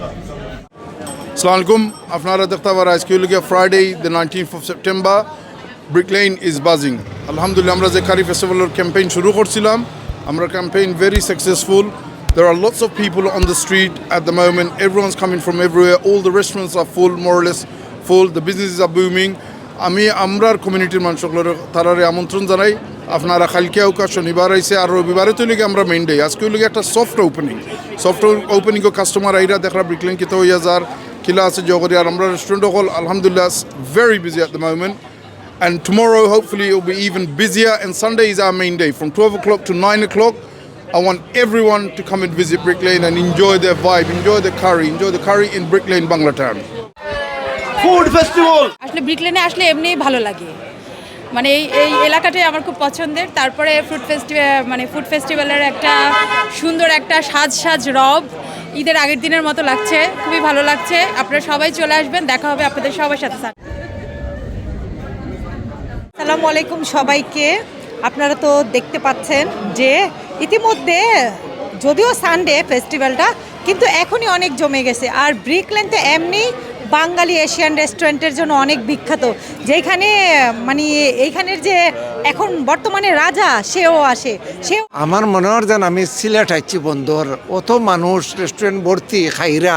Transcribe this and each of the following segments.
Assalamualaikum. পারা আজকে হলো গিয়ে Friday the nineteenth of September Brick Lane is buzzing আলহামদুলিল্লাহ আমরা যে কারি ফেস্টিভ্যালের ক্যাম্পেইন শুরু করছিলাম আমরা campaign very successful There are lots of people on the street at the moment. Everyone's coming from everywhere. All the restaurants are full, more or less full. The businesses are booming. আমি আমরার কমিউনিটির মানুষগুলোর তারারে আমন্ত্রণ জানাই আপনারা কালকে ওকা শনিবার আইসে আর রবিবারে তো লিগে আমরা মেইন ডে আজকে লিগে একটা soft opening soft opening customer আইরা দেখরা বিকলেন কিতো হইয়া যার কিলা আছে জগরি আর আমরা রেস্টুরেন্ট হল আলহামদুলিল্লাহ very busy at the moment And tomorrow, hopefully, it will be even busier. And Sunday is our main day from 12 o'clock to 9 o'clock. I want everyone to come and visit Brick Lane and enjoy their vibe, enjoy the curry, enjoy the curry in Brick Lane, Banglatown. Food festival আসলে ব্রিকলেনে আসলে এমনিই ভালো লাগে মানে এই এই এলাকাটাই আমার খুব পছন্দের। তারপরে ফুড ফেস্টিভ্যাল মানে ফুড ফেস্টিভ্যালের একটা সুন্দর একটা সাজ সাজ রব ঈদের আগের দিনের মতো লাগছে, খুবই ভালো লাগছে। আপনারা সবাই চলে আসবেন, দেখা হবে আপনাদের সবার সাথে। স্যার আসসালামু আলাইকুম সবাইকে। আপনারা তো দেখতে পাচ্ছেন যে ইতিমধ্যে যদিও সানডে ফেস্টিভ্যালটা কিন্তু এখনই অনেক জমে গেছে। আর ব্রিকল্যান্ড এমনি বাঙালি এশিয়ান রেস্টুরেন্টের জন্য অনেক বিখ্যাত। যেখানে মানে এইখানের যে এখন বর্তমানে রাজা সেও আসে। সেও আমার মনে হয় যেন আমি সিলেট আইছি বন্ধুর। অত মানুষ রেস্টুরেন্ট ভর্তি খাইরা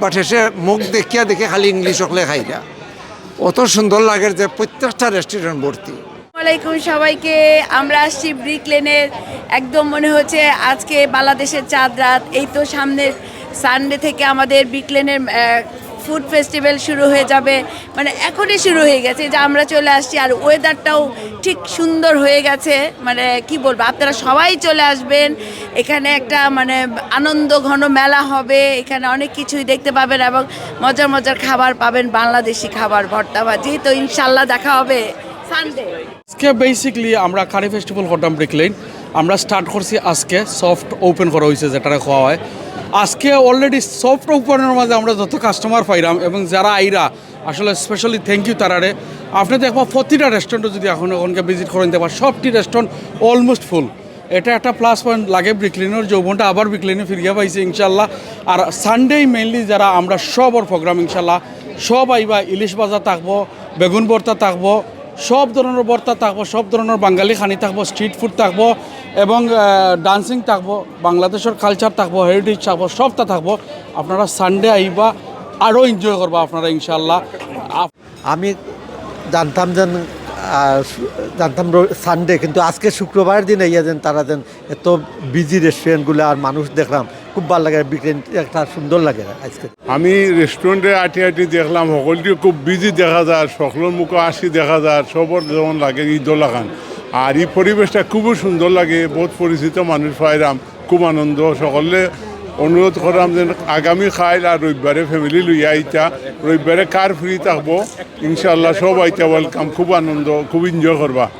বাট এসে মুখ দেখিয়া দেখে খালি ইংলিশ হকলে খাইরা। অত সুন্দর লাগে যে প্রত্যেকটা রেস্টুরেন্ট ভর্তি। আসসালামাইকুম সবাইকে আমরা আসছি ব্রিক লেনের একদম মনে হচ্ছে আজকে বাংলাদেশের চাঁদ রাত। এই তো সামনের সানডে থেকে আমাদের ব্রিক লেনের ফুড ফেস্টিভ্যাল শুরু হয়ে যাবে। মানে এখনই শুরু হয়ে গেছে। যে আমরা চলে আসছি আর ওয়েদারটাও ঠিক সুন্দর হয়ে গেছে। মানে কি বলব, আপনারা সবাই চলে আসবেন। এখানে একটা মানে আনন্দ, ঘন মেলা হবে। এখানে অনেক কিছুই দেখতে পাবেন এবং মজার মজার খাবার পাবেন। বাংলাদেশি খাবার, ভর্তা, ভাজি, তো ইনশাল্লাহ দেখা হবে। সানডে আজকে বেসিকলি আমরা কারি ফেস্টিভ্যাল করতাম ব্রিকলেন আমরা স্টার্ট করছি আজকে সফট ওপেন করা হয়েছে যেটা খাওয়া হয়। আজকে অলরেডি সফট ওপেনের মাঝে আমরা যত কাস্টমার পাইলাম এবং যারা আইরা, আসলে স্পেশালি থ্যাংক ইউ তারারে। আপনি দেখবা প্রতিটা রেস্টুরেন্টে যদি এখন ওখানকে ভিজিট করেন দেখবা সবটি রেস্টুরেন্ট অলমোস্ট ফুল এটা একটা প্লাস পয়েন্ট লাগে ব্রিকলিনের যৌবনটা আবার ব্রিকলিনে ফিরিয়ে পাইছে ইনশাল্লাহ আর সানডে মেইনলি যারা, আমরা সব সবর প্রোগ্রাম ইনশাল্লাহ সব আইবা, ইলিশ বাজার থাকব, বেগুন ভর্তা থাকব সব ধরনের বর্তা থাকব সব ধরনের বাঙালি খানি থাকব স্ট্রিট ফুড থাকব এবং ডান্সিং থাকব বাংলাদেশের কালচার থাকব হেরিটেজ থাকব সবটা থাকব। আপনারা সানডে আইবা আরও এনজয় করবা আপনারা ইনশাল্লাহ আমি জানতাম আহ, জানতাম সানডে কিন্তু আজকে শুক্রবার দিন ইয়া যেন তারা যেন এত বিজি রেস্টুরেন্টগুলো আর মানুষ দেখলাম, খুব ভালো লাগে বিক্রি একটা সুন্দর লাগে আজকে। আমি রেস্টুরেন্টে আটি আটি দেখলাম সকলটি খুব বিজি দেখা যায়, সকলের মুখে আসি দেখা যায়, সবর যেমন লাগে ঈদও লাগান আর এই পরিবেশটা খুবই সুন্দর লাগে, বহুত পরিচিত মানুষ পাইরাম খুব আনন্দ, সকলে অনুরোধ করলাম যে আগামী খাইল আর রবিবারে ফ্যামিলি লইয়া আইতা। রবিবারে কার ফ্রি থাকব? ইনশাল্লাহ সব আইতা। ওয়েলকাম খুব আনন্দ, খুব এনজয় করবা।